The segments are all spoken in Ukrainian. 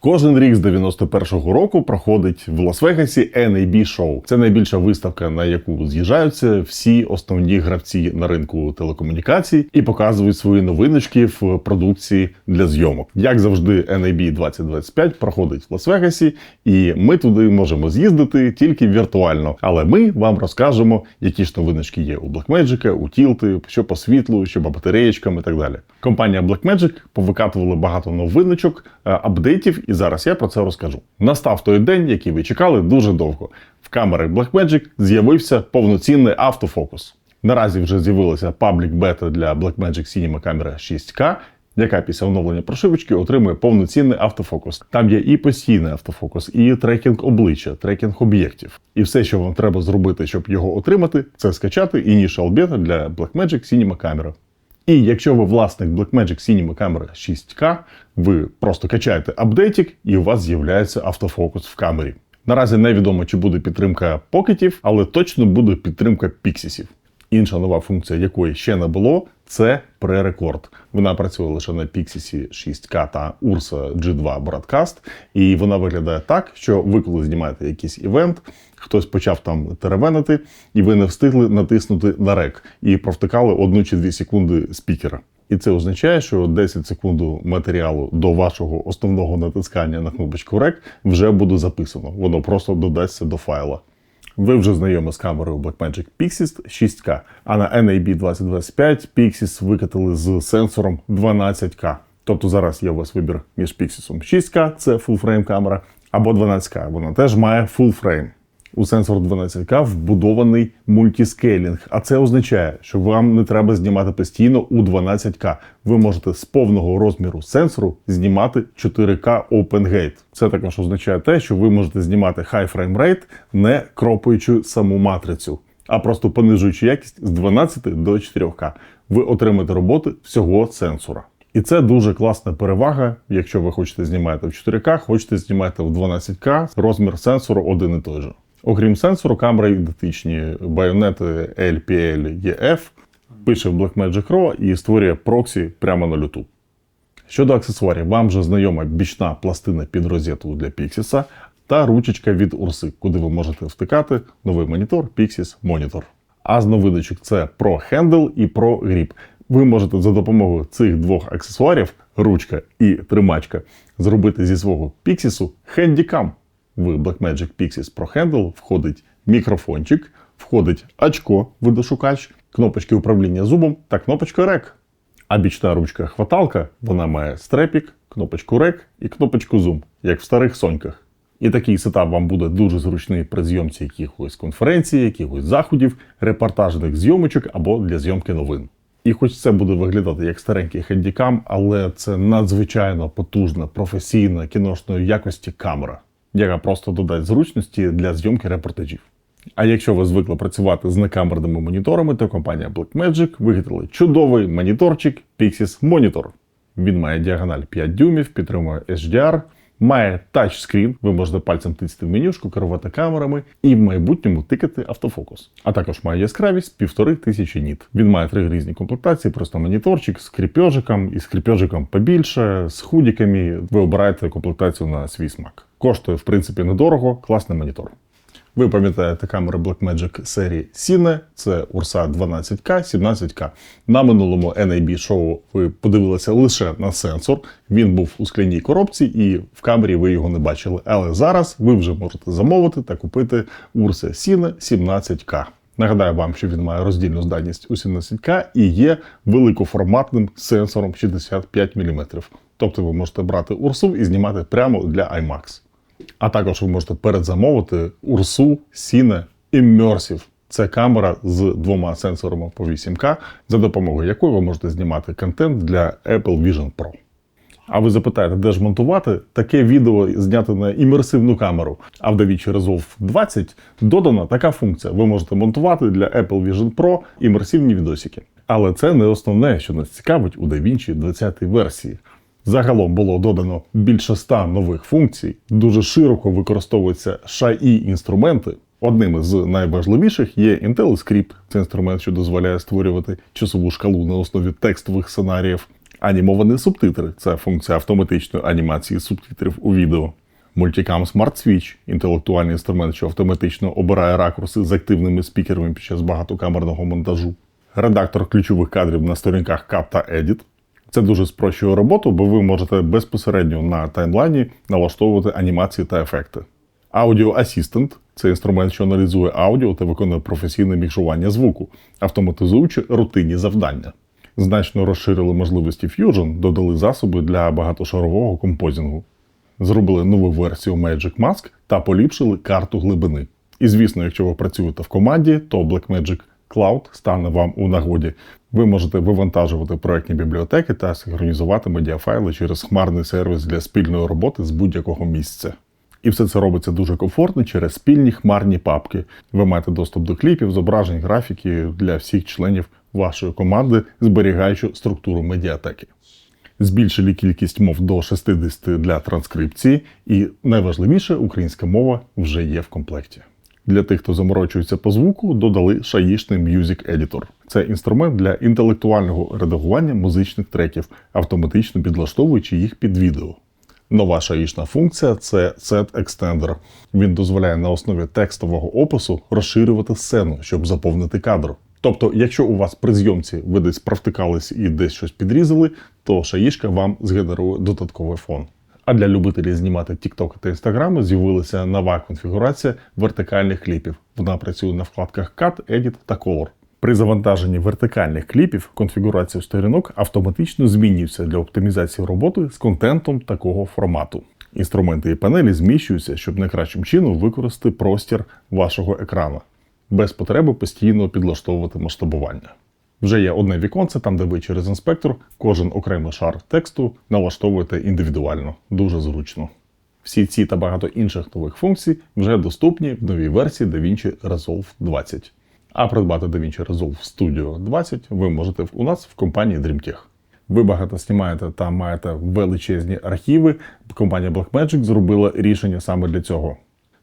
Кожен рік з 91-го року проходить в Лас-Вегасі NAB Show. Це найбільша виставка, на яку з'їжджаються всі основні гравці на ринку телекомунікацій і показують свої новиночки в продукції для зйомок. Як завжди, NAB 2025 проходить в Лас-Вегасі, і ми туди можемо з'їздити тільки віртуально. Але ми вам розкажемо, які ж новиночки є у Blackmagic, у Тілти, що по світлу, що по батареєчкам і так далі. Компанія Blackmagic повикатувала багато новиночок, е, апдейтів, і зараз я про це розкажу. Настав той день, який ви чекали дуже довго. В камери Blackmagic з'явився повноцінний автофокус. Наразі вже з'явилася паблік бета для Blackmagic Cinema Camera 6K, яка після оновлення прошивочки отримує повноцінний автофокус. Там є і постійний автофокус, і трекінг обличчя, трекінг об'єктів. І все, що вам треба зробити, щоб його отримати, це скачати Initial Beta для Blackmagic Cinema Camera. І якщо ви власник Blackmagic Cinema Camera 6K, ви просто качаєте апдейтик, і у вас з'являється автофокус в камері. Наразі невідомо, чи буде підтримка покетів, але точно буде підтримка піксісів. Інша нова функція, якої ще не було, це пререкорд. Вона працює лише на Pixis 6K та Ursa G2 Broadcast, і вона виглядає так, що ви коли знімаєте якийсь івент, хтось почав там теревенити, і ви не встигли натиснути на рек і провтикали одну чи дві секунди спікера. І це означає, що 10 секунд матеріалу до вашого основного натискання на кнопочку REC вже буде записано. Воно просто додасться до файла. Ви вже знайомі з камерою Blackmagic Pixis 6K, а на NAB 2025 Pixis викатили з сенсором 12К. Тобто зараз є у вас вибір між Pixis 6K, це frame камера, або 12К. Вона теж має frame. У сенсор 12К вбудований мультіскейлінг, а це означає, що вам не треба знімати постійно у 12К. Ви можете з повного розміру сенсору знімати 4К OpenGate. Це також означає те, що ви можете знімати high frame rate, не кропуючи саму матрицю, а просто понижуючи якість з 12 до 4К. Ви отримаєте роботи всього сенсора. І це дуже класна перевага, якщо ви хочете знімати в 4К, хочете знімати в 12К, розмір сенсору один і той же. Окрім сенсору, камери ідентичні байонети LPL EF, пише в Blackmagic Raw і створює проксі прямо на люту. Щодо аксесуарів, вам вже знайома бічна пластина під розетку для Pixis та ручечка від Урси, куди ви можете втикати новий монітор Pixis Monitor. А з новиночок це Pro Handle і Pro Grip. Ви можете за допомогою цих двох аксесуарів, ручка і тримачка, зробити зі свого Pixis хендікам. В Blackmagic Pixis Pro Handle входить мікрофончик, входить очко, видошукач, кнопочки управління зубом та кнопочка REC. А бічна ручка хваталка вона має стрепік, кнопочку REC і кнопочку Zoom, як в старих соньках. І такий сетап вам буде дуже зручний при зйомці якихось конференцій, якихось заходів, репортажних зйомочок або для зйомки новин. І хоч це буде виглядати як старенький хендікам, але це надзвичайно потужна, професійна кіношної якості камера, яка просто додасть зручності для зйомки репортажів. А якщо ви звикли працювати з некамерними моніторами, то компанія Blackmagic виготовила чудовий моніторчик Pixis Monitor. Він має діагональ 5 дюймів, підтримує HDR, має тачскрін, ви можете пальцем тицяти в менюшку, керувати камерами і в майбутньому тикати автофокус. А також має яскравість півтори тисячі ніт. Він має три різні комплектації: просто моніторчик з кріпьожиком і з кріпьожиком побільше, з худіками. Ви обираєте комплектацію на свій смак. Коштує, в принципі, недорого, класний монітор. Ви пам'ятаєте камери Blackmagic серії Cine, це Ursa 12K, 17K. На минулому NAB шоу ви подивилися лише на сенсор. Він був у скляній коробці, і в камері ви його не бачили. Але зараз ви вже можете замовити та купити Ursa Cine 17K. Нагадаю вам, що він має роздільну здатність у 17К і є великоформатним сенсором 65 мм. Тобто ви можете брати Урсу і знімати прямо для IMAX. А також ви можете передзамовити Урсу Cine Immersive. Це камера з двома сенсорами по 8К, за допомогою якої ви можете знімати контент для Apple Vision Pro. А ви запитаєте, де ж монтувати? Таке відео зняти на імерсивну камеру. А в DaVinci Resolve 20 додана така функція. Ви можете монтувати для Apple Vision Pro імерсивні відосики. Але це не основне, що нас цікавить у DaVinci 20 версії. Загалом було додано більше ста нових функцій, дуже широко використовуються шаї інструменти. Одним з найважливіших є IntelliScript. Це інструмент, що дозволяє створювати часову шкалу на основі текстових сценаріїв. Анімовані субтитри це функція автоматичної анімації субтитрів у відео. Multicam Smart Switch – інтелектуальний інструмент, що автоматично обирає ракурси з активними спікерами під час багатокамерного монтажу. Редактор ключових кадрів на сторінках Cut та Edit. Це дуже спрощує роботу, бо ви можете безпосередньо на таймлайні налаштовувати анімації та ефекти. Audio Assistant – це інструмент, що аналізує аудіо та виконує професійне мікшування звуку, автоматизуючи рутинні завдання. Значно розширили можливості Fusion, додали засоби для багатошарового композінгу. Зробили нову версію Magic Mask та поліпшили карту глибини. І звісно, якщо ви працюєте в команді, то Blackmagic Cloud стане вам у нагоді. Ви можете вивантажувати проектні бібліотеки та синхронізувати медіафайли через хмарний сервіс для спільної роботи з будь-якого місця. І все це робиться дуже комфортно через спільні хмарні папки. Ви маєте доступ до кліпів, зображень, графіки для всіх членів вашої команди, зберігаючи структуру медіатеки. Збільшили кількість мов до 60 для транскрипції, і найважливіше, українська мова вже є в комплекті. Для тих, хто заморочується по звуку, додали шаїшний Music Editor. Це інструмент для інтелектуального редагування музичних треків, автоматично підлаштовуючи їх під відео. Нова шаїшна функція це Set Extender. Він дозволяє на основі текстового опису розширювати сцену, щоб заповнити кадр. Тобто, якщо у вас при зйомці ви десь провтикались і десь щось підрізали, то шаїшка вам згенерує додатковий фон. А для любителів знімати TikTok та Instagram з'явилася нова конфігурація вертикальних кліпів. Вона працює на вкладках Cut, Edit та Color. При завантаженні вертикальних кліпів конфігурація сторінок автоматично змінюється для оптимізації роботи з контентом такого формату. Інструменти і панелі зміщуються, щоб найкращим чином використати простір вашого екрану, без потреби постійно підлаштовувати масштабування. Вже є одне віконце, там де ви через інспектор кожен окремий шар тексту налаштовуєте індивідуально, дуже зручно. Всі ці та багато інших нових функцій вже доступні в новій версії DaVinci Resolve 20. А придбати DaVinci Resolve Studio 20 ви можете у нас в компанії DreamTech. Ви багато знімаєте та маєте величезні архіви. Компанія Blackmagic зробила рішення саме для цього.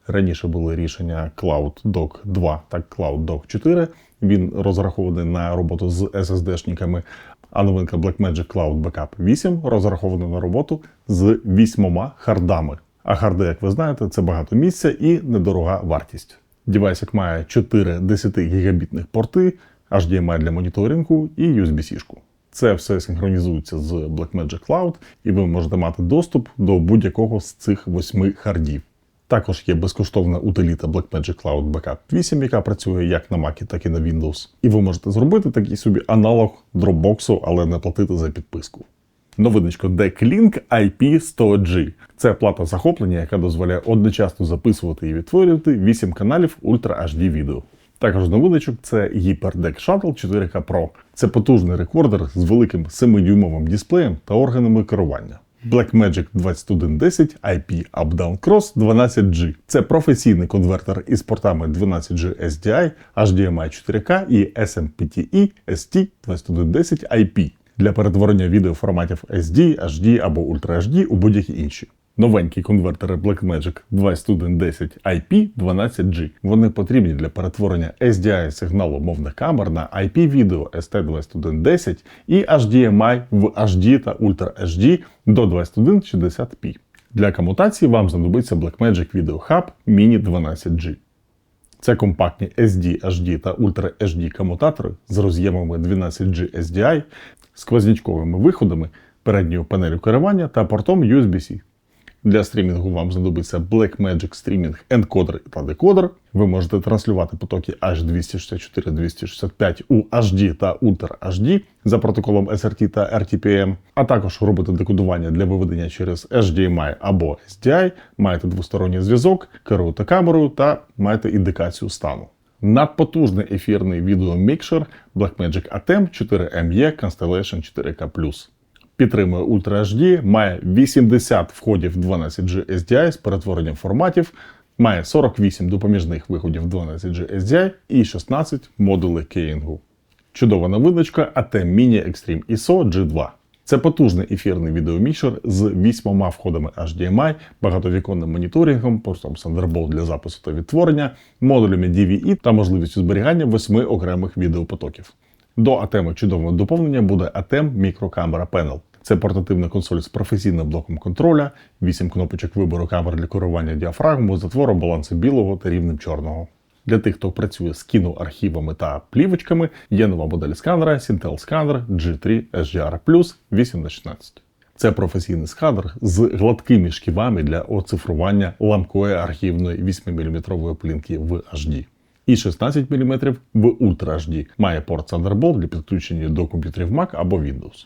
Раніше були рішення Cloud Dock 2 та Cloud Dock 4. Він розрахований на роботу з SSD-шниками, а новинка Blackmagic Cloud Backup 8 розрахована на роботу з вісьмома хардами. А харди, як ви знаєте, це багато місця і недорога вартість. Девайсик має 4 10 гігабітних порти, HDMI для моніторингу і USB-C-шку. Це все синхронізується з Blackmagic Cloud, і ви можете мати доступ до будь-якого з цих восьми хардів. Також є безкоштовна утиліта Blackmagic Cloud Backup 8, яка працює як на Mac, так і на Windows. І ви можете зробити такий собі аналог Dropbox, але не платити за підписку. Новиночко Decklink IP100G. Це плата захоплення, яка дозволяє одночасно записувати і відтворювати 8 каналів Ultra HD відео. Також новиночок це HyperDeck Shuttle 4K Pro. Це потужний рекордер з великим 7-дюймовим дисплеєм та органами керування. Blackmagic 2110 IP Up-Down Cross 12G. Це професійний конвертер із портами 12G SDI, HDMI 4K і SMPTE ST2110 IP для перетворення відео форматів SD, HD або Ultra HD у будь-які інші. Новенькі конвертери Blackmagic 2110 IP 12G. Вони потрібні для перетворення SDI сигналу мовних камер на IP відео ST2110 і HDMI в HD та Ultra HD до 2160p. Для комутації вам знадобиться Blackmagic Video Hub Mini 12G. Це компактні SD, HD та Ultra HD комутатори з роз'ємами 12G SDI, сквознячковими виходами, передньою панелю керування та портом USB-C. Для стрімінгу вам знадобиться Blackmagic Streaming Encoder та декодер. Ви можете транслювати потоки H264-265 у HD та Ultra HD за протоколом SRT та RTPM, а також робити декодування для виведення через HDMI або SDI, маєте двосторонній зв'язок, керуєте камерою та маєте індикацію стану. Надпотужний ефірний відеомікшер Blackmagic ATEM 4ME Constellation 4K підтримує Ultra HD, має 80 входів 12G SDI з перетворенням форматів, має 48 допоміжних виходів 12G SDI і 16 модулей кейінгу. Чудова новиночка AT Mini Extreme ISO G2. Це потужний ефірний відеомікшер з вісьмома входами HDMI, багатовіконним моніторингом, портом Thunderbolt для запису та відтворення, модулями DVI та можливістю зберігання восьми окремих відеопотоків. До ATEM чудового доповнення буде ATEM мікрокамера Panel. Це портативна консоль з професійним блоком контроля, 8 кнопочок вибору камер для керування діафрагмою, затвору балансу білого та рівнем чорного. Для тих, хто працює з кіноархівами та плівочками, є нова модель сканера Sintel Scanner G3 SGR Plus 8х16. Це професійний сканер з гладкими шківами для оцифрування ламкої архівної 8-мм плінки в HD. І 16 мм в Ultra HD. Має порт Thunderbolt для підключення до комп'ютерів Mac або Windows.